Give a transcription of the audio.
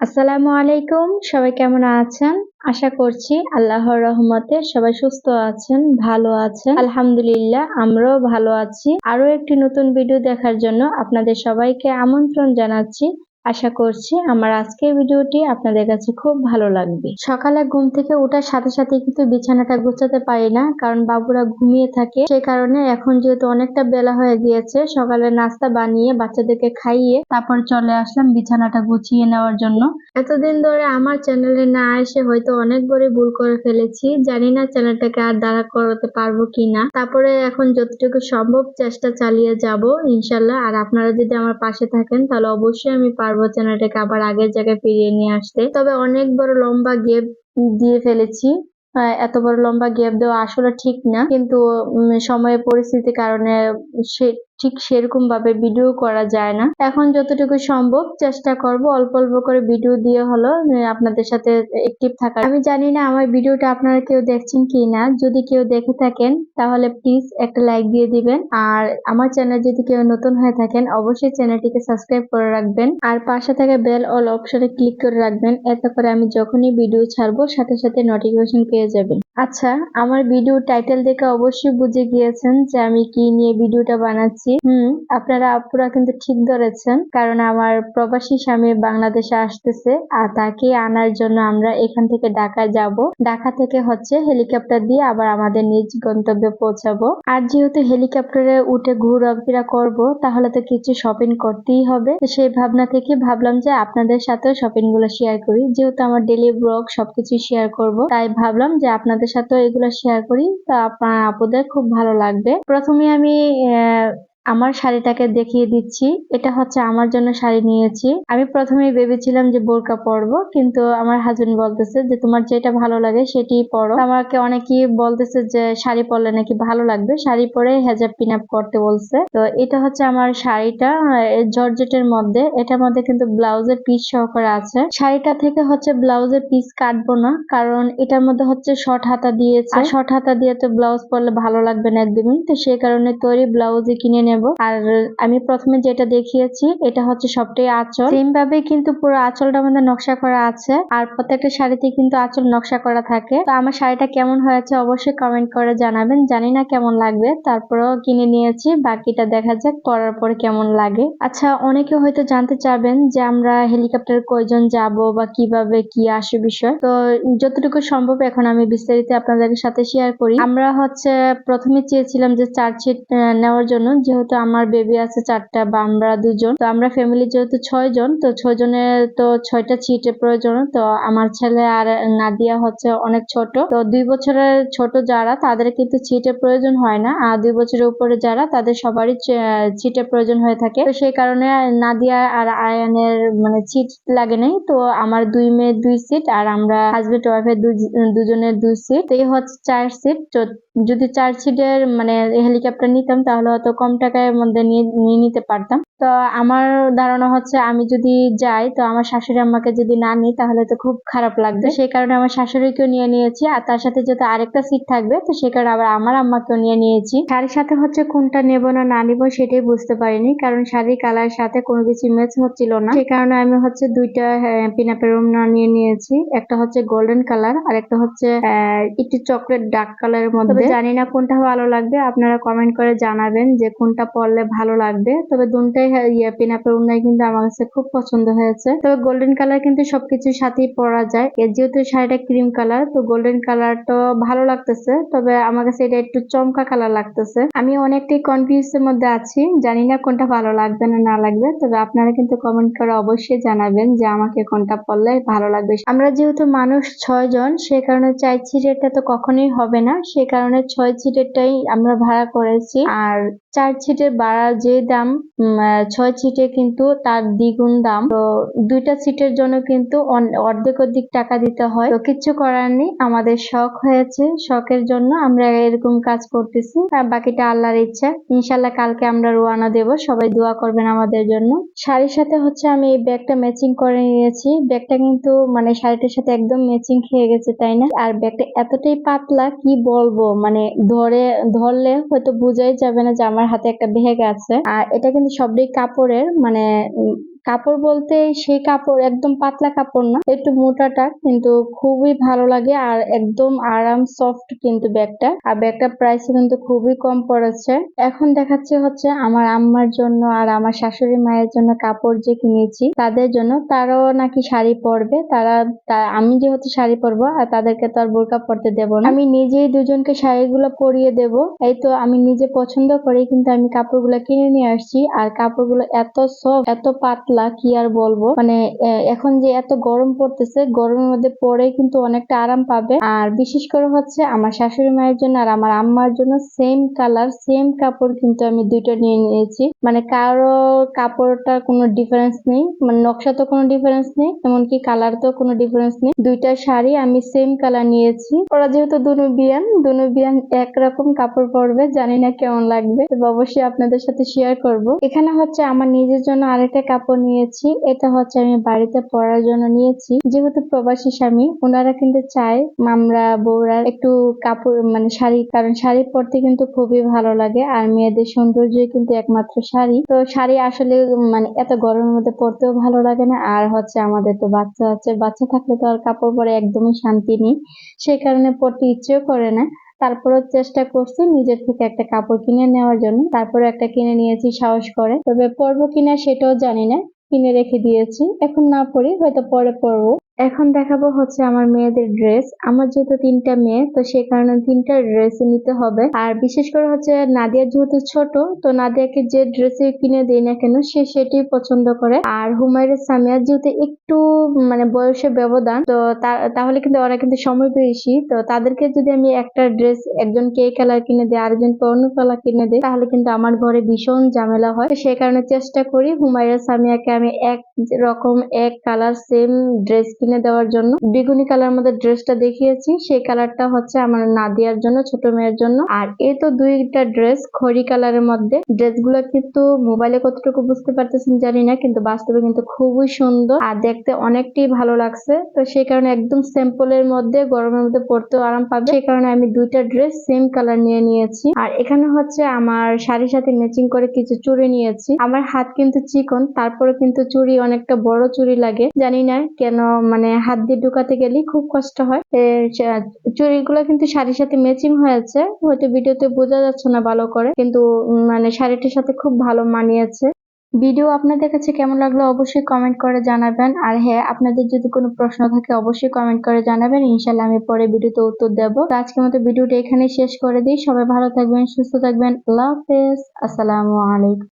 আসসালামু আলাইকুম, সবাই কেমন আছেন? আশা করছি আল্লাহর রহমতে সবাই সুস্থ আছেন, ভালো আছেন। আলহামদুলিল্লাহ, আমরাও ভালো আছি। আরও একটি নতুন ভিডিও দেখার জন্য আপনাদের সবাইকে আমন্ত্রণ জানাচ্ছি। আশা করছি আমার আজকের ভিডিওটি আপনাদের কাছে খুব ভালো লাগবে। সকালে ঘুম থেকে ওঠার সাথে সাথে কিন্তু বিছানাটা গোছাতে পারি না, কারণ বাবুরা ঘুমিয়ে থাকে। সে কারণে এখন যেহেতু অনেকটা বেলা হয়ে গিয়েছে, সকালে নাস্তা বানিয়ে বাচ্চাদেরকে খাইয়ে তারপর চলে আসলাম বিছানাটা গুছিয়ে নেওয়ার জন্য। এতদিন ধরে আমার চ্যানেলে না এসে হয়তো অনেক বড় ভুল করে ফেলেছি। জানি না চ্যানেলটাকে আর দাঁড়া করাতে পারব কিনা। তারপরে এখন যতটুকু সম্ভব চেষ্টা চালিয়ে যাব, ইনশাল্লাহ। আর আপনারা যদি আমার পাশে থাকেন, তাহলে অবশ্যই আমি পারব চ্যানেলটাকে আবার আগের জায়গায় ফিরিয়ে নিয়ে আসতে। তবে অনেক বড় লম্বা গেপ দিয়ে ফেলেছি। এত বড় লম্বা গ্যাপ দেওয়া আসলে ঠিক না। কিন্তু সময়ের পরিস্থিতির কারণে সে ঠিক সেরকম ভাবে ভিডিও করা যায় না। এখন যতটুকু সম্ভব চেষ্টা করব, অল্প অল্প করে ভিডিও দিয়ে হলো আপনাদের সাথে অ্যাক্টিভ থাকার। আমি জানি না আমার ভিডিওটা আপনারা কেউ দেখছেন কি না যদি কেউ দেখে থাকেন, তাহলে প্লিজ একটা লাইক দিয়ে দিবেন। আর আমার চ্যানেল যদি কেউ নতুন হয়ে থাকেন, অবশ্যই চ্যানেলটিকে সাবস্ক্রাইব করে রাখবেন। আর পাশে থাকা বেল অল অপশনে ক্লিক করে রাখবেন। এতে করে আমি যখনই ভিডিও ছাড়বো, সাথে সাথে নোটিফিকেশন পেয়ে যাবেন। আচ্ছা আমার ভিডিও টাইটেল দেখে অবশ্যই বুঝে গিয়েছেন যে আমি কি নিয়ে ভিডিওটা বানাচ্ছি। হুম। আপনারা আপুরা কিন্তু ঠিক ধরেছেন কারণ আমার প্রবাসী স্বামী বাংলাদেশে আসতেছে আর তাকে আনার জন্য আমরা এখান থেকে ঢাকা যাব। ঢাকা থেকে হচ্ছে হেলিকপ্টার দিয়ে আবার আমাদের নিজ গন্তব্যে পৌঁছাবো। আর যেহেতু হেলিকপ্টারে উঠে ঘোরাফেরা করব তাহলে তো কিছু শপিং করতেই হবে। সেই ভাবনা থেকে ভাবলাম যে আপনাদের সাথেও শপিংগুলো শেয়ার করি। যেহেতু আমার ডেলি ব্লগ সবকিছু শেয়ার করব তাই ভাবলাম যে আপনাদের সাথেও এগুলো শেয়ার করি। তা আপনার আপুদের খুব ভালো লাগবে। প্রথমে আমি আহ, আমার শাড়িটাকে দেখিয়ে দিচ্ছি। এটা হচ্ছে আমার জন্য শাড়ি নিয়েছি। আমি প্রথমেই ভেবেছিলাম যে বোরকা পরবো, কিন্তু আমার হাজবেন্ড বলতেছে যে, তোমার যেটা ভালো লাগে সেটাই পরো। আমাকে অনেকেই বলতেছে যে, শাড়ি পরলে নাকি ভালো লাগবে? শাড়ি পরে হেজাব পিন আপ করতে বলছে। তো এটা হচ্ছে আমার শাড়িটা জর্জেটের মধ্যে। এটার মধ্যে কিন্তু ব্লাউজের পিস সহকারে আছে। শাড়িটা থেকে হচ্ছে ব্লাউজের পিস কাটবো না, কারণ এটার মধ্যে হচ্ছে শর্ট হাতা দিয়েছে। শর্ট হাতা দিয়ে তো ব্লাউজ পরলে ভালো লাগবে না একদমই। তো সেই কারণে তৈরি ব্লাউজই কিনে নেব। আর আমি প্রথমে যেটা দেখিয়েছি এটা হচ্ছে সবটাই আঁচল। সেম ভাবে কিন্তু পুরো আঁচলটা আমাদের নকশা করা আছে। আর প্রত্যেকটা শাড়িতে কিন্তু আঁচল নকশা করা থাকে। তো আমার শাড়িটা কেমন হয়েছে অবশ্যই কমেন্ট করে জানাবেন। জানি না কেমন লাগবে। তারপরেও কিনে নিয়েছি। বাকিটা দেখা যাক পরার পরে কেমন লাগে। আচ্ছা অনেকে হয়তো জানতে চাবেন যে আমরা হেলিকপ্টার কয়জন যাব বা কীভাবে কি আসে বিষয়। তো যতটুকু সম্ভব এখন আমি বিস্তারিত আপনাদের সাথে শেয়ার করি। আমরা হচ্ছে প্রথমে চেয়েছিলাম যে চার সিট নেওয়ার জন্য। যেহেতু আমার বেবি আছে চারটা, বা আমরা দুজন। তো আমরা ফ্যামিলি যেহেতু ছয় জন তো ছয় জনের তো ছয়টা সিটের প্রয়োজন। তো আমার ছেলে আর নাদিয়া হচ্ছে অনেক ছোট। তো দুই বছরের ছোট যারা, তাদের কিন্তু সিটের প্রয়োজন হয় না। আর দুই বছরের উপরে যারা, তাদের সবারই সিটের প্রয়োজন হয়ে থাকে। তো সেই কারণে নাদিয়া আর আয়ানের মানে সিট লাগে নাই। তো আমার দুই মেয়ের দুই সিট আর আমরা হাজবেন্ড ওয়াইফের দুজনের দুই সিট এই হচ্ছে চার সিট যদি চার সিটের মানে হেলিকপ্টার নিতাম তাহলে হয়তো কম টাকার মধ্যে নিয়ে নিয়ে নিতে পারতাম। তো আমার ধারণা হচ্ছে আমি যদি যাই তো আমার শাশুড়ি আম্মাকে যদি না নিই তাহলে তো খুব খারাপ লাগবে। সেই কারণে আমার শাশুড়িকেও নিয়ে নিয়েছি আর তার সাথে যেহেতু আরেকটা সিট থাকবে তো সেই কারণে আবার আমার আম্মাকেও নিয়ে নিয়েছি। শাড়ির সাথে হচ্ছে কোনটা নেব না না নিব সেটাই বুঝতে পারিনি কারণ শাড়ির কালার সাথে কোনো কিছু ম্যাচ হচ্ছিল না। সেই কারণে আমি হচ্ছে দুইটা পিনাপের ওড়না নিয়ে নিয়েছি। একটা হচ্ছে গোল্ডেন কালার আর একটা হচ্ছে আহ, একটু চকলেট ডার্ক কালারের মধ্যে। জানি না কোনটা ভালো লাগবে আপনারা কমেন্ট করে জানাবেন যে কোনটা পরলে ভালো লাগবে। তবে দুটাই ইয়ে কিন্তু আমার কাছে খুব পছন্দ হয়েছে। তবে গোল্ডেন কালার কিন্তু সবকিছুর সাথেই পরা যায়। যেহেতু শাড়িটা ক্রিম কালার তো গোল্ডেন কালার তো ভালো লাগতেছে, তবে আমার কাছে এটা একটু চমকা কালার লাগতেছে। আমি অনেকটাই কনফিউজ এর মধ্যে আছি, জানি না কোনটা ভালো লাগবে না না লাগবে, তবে আপনারা কিন্তু কমেন্ট করে অবশ্যই জানাবেন যে আমাকে কোনটা পরলে ভালো লাগবে। আমরা যেহেতু মানুষ ছয় জন, সে কারণে চার সিটেরটা তো কখনোই হবে না, সে কারণে ছয় সিটেরটাই আমরা ভাড়া করেছি। আর চার সিটের ভাড়া যে দাম ছয় সিটে কিন্তু তার দ্বিগুণ দাম। তো দুইটা সিটের জন্য কিন্তু অর্ধেক অর্ধেক টাকা দিতে হয়। তো কিচ্ছু করার নেই, আমাদের শখ হয়েছে। শখের জন্য আমরা এরকম কাজ করতেছি। আর বাকিটা আল্লাহর ইচ্ছা। ইনশাল্লাহ কালকে আমরা রোয়ানা দেব। সবাই দোয়া করবেন আমাদের জন্য। শাড়ির সাথে হচ্ছে আমি এই ব্যাগটা ম্যাচিং করে নিয়েছি। ব্যাগটা কিন্তু মানে শাড়িটার সাথে একদম ম্যাচিং খেয়ে গেছে, তাই না? আর ব্যাগটা এতটাই পাতলা, কি বলব? মানে ধরে, ধরলে হয়তো বোঝাই যাবে না যে আমার হাতে একটা ব্যাগ আছে। আর এটা কিন্তু সবই কাপড়ের মানে কাপড় বলতে সেই কাপড় একদম পাতলা কাপড় না, একটু মোটাটা, কিন্তু খুবই ভালো লাগে আর একদম আরাম সফট কিন্তু ব্যাগটা। আর ব্যাগটার প্রাইস কিন্তু খুবই কম পড়েছে। এখন দেখাচ্ছে হচ্ছে আমার আম্মার জন্য আর আমার শাশুড়ি মায়ের জন্য কাপড় যে কিনেছি, তাদের জন্য তারাও নাকি শাড়ি পরবে। তারা আমি যেহেতু শাড়ি পরবো আর তাদেরকে তো আর বোরকা পরতে দেবো না, আমি নিজেই দুজনকে শাড়িগুলো পরিয়ে দেব। এই তো আমি নিজে পছন্দ করি, কিন্তু আমি কাপড়গুলো কিনে নিয়ে আসছি আর কাপড়গুলো এত সফট এত পাতলা কি আর বলব? মানে এখন যে এত গরম পড়তেছে, গরমের মধ্যে পরে কিন্তু অনেকটা আরাম পাবে। আর বিশেষ করে হচ্ছে আমার শাশুড়ি মায়ের জন্য আর আমার আম্মার জন্য সেম কালার সেম কাপড় কিন্তু আমি দুইটা নিয়ে নিয়েছি। মানে কারও কাপড়টা কোনো ডিফারেন্স নেই মানে নকশা তো কোনো ডিফারেন্স নেই, এমনকি কালার তো কোনো ডিফারেন্স নেই। দুইটা শাড়ি আমি সেম কালার নিয়েছি। ওরা যেহেতু দুনু বিয়ান দুনু বিয়ান একরকম কাপড় পরবে, জানি না কেমন লাগবে অবশ্যই আপনাদের সাথে শেয়ার করব। এখানে হচ্ছে আমার নিজের জন্য আরেকটা কাপড় নিয়েছি। এটা হচ্ছে আমি বাড়িতে পরার জন্য নিয়েছি। যেহেতু প্রবাসী স্বামী, ওনারা কিন্তু চায় আমরা বউরা একটু কাপড় মানে শাড়ি, কারণ শাড়ি পরতে কিন্তু খুবই ভালো লাগে, আর মেয়েদের সৌন্দর্য কিন্তু একমাত্র শাড়ি। তো শাড়ি আসলে মানে এত গরমের মধ্যে পরতেও ভালো লাগে না, আর হচ্ছে আমাদের তো বাচ্চা আছে, বাচ্চা থাকলে তো আর কাপড় পরে একদমই শান্তি নেই। সেই কারণে পরতে ইচ্ছেও করে না। তারপরেও চেষ্টা করছি নিজের থেকে একটা কাপড় কিনে নেওয়ার জন্য। তারপরে একটা কিনে নিয়েছি, সাহস করে। তবে পরবো কিনা সেটাও জানি না। কিনে রেখে দিয়েছি। এখন না পরি হয়তো পরে পরবো। এখন দেখাবো হচ্ছে আমার মেয়েদের ড্রেস আমার যেহেতু তিনটা মেয়ে, তো সেই কারণে তিনটা ড্রেস নিতে হবে। আর বিশেষ করে হচ্ছে নাদিয়া যেহেতু ছোট, তো নাদিয়াকে যে ড্রেস কিনে দেই না কেন, সে সেটাই পছন্দ করে। আর হুমায়রা সামিয়া যেহেতু একটু মানে বয়সের ব্যবধান, তো তাহলে কিন্তু ওরা কিন্তু সময় বেশি। তো তাদেরকে যদি আমি একটা ড্রেস একজনকে এই কালার কিনে দিই আরেকজনকে অন্য কালার কিনে দিই তাহলে কিন্তু আমার ঘরে ভীষণ ঝামেলা হয়। সেই কারণে চেষ্টা করি হুমায়রা সামিয়াকে আমি এক রকম, এক কালার সেম ড্রেস কিনে দেওয়ার জন্য। বেগুনি কালার মধ্যে ড্রেসটা দেখিয়েছি। সেই কালারটা হচ্ছে আমার নাদিয়ার জন্য, ছোট মেয়ের জন্য। আর এই তো দুইটা ড্রেস খড়ি কালারের মধ্যে। ড্রেসগুলো কিন্তু মোবাইলে কতটুকু বুঝতে পারতেছেন জানি না, কিন্তু বাস্তবে কিন্তু খুবই সুন্দর আর দেখতে অনেকটাই ভালো লাগছে। তো সেই কারণে একদম স্যাম্পলের মধ্যে, গরমের মধ্যে পরতেও আরাম পাবে। সেই কারণে আমি দুইটা ড্রেস সেম কালার নিয়ে নিয়েছি। আর এখানে হচ্ছে আমার শাড়ির সাথে ম্যাচিং করে কিছু চুড়ি নিয়েছি। আমার হাত কিন্তু চিকন তারপরে কিন্তু চুড়ি অনেকটা বড় চুড়ি লাগে। জানি না কেন মানে হাত দিয়ে ঢুকাতে গেলেই খুব কষ্ট হয়। চুড়িগুলো কিন্তু শাড়ির সাথে ম্যাচিং হয়েছে। হয়তো ভিডিওতে বোঝা যাচ্ছে না ভালো করে, কিন্তু মানে শাড়িটির সাথে খুব ভালো মানিয়েছে। ভিডিও আপনাদের কাছে কেমন লাগল অবশ্যই কমেন্ট করে জানাবেন। আর হ্যাঁ আপনাদের যদি কোনো প্রশ্ন থাকে অবশ্যই কমেন্ট করে জানাবেন। ইনশাল্লাহ আমি পরে ভিডিওতে উত্তর দেবো। তো আজকের মতো ভিডিওটা এখানে শেষ করে দিই। সবাই ভালো থাকবেন, সুস্থ থাকবেন। আল্লাহ হাফেজ। আসসালামু আলাইকুম।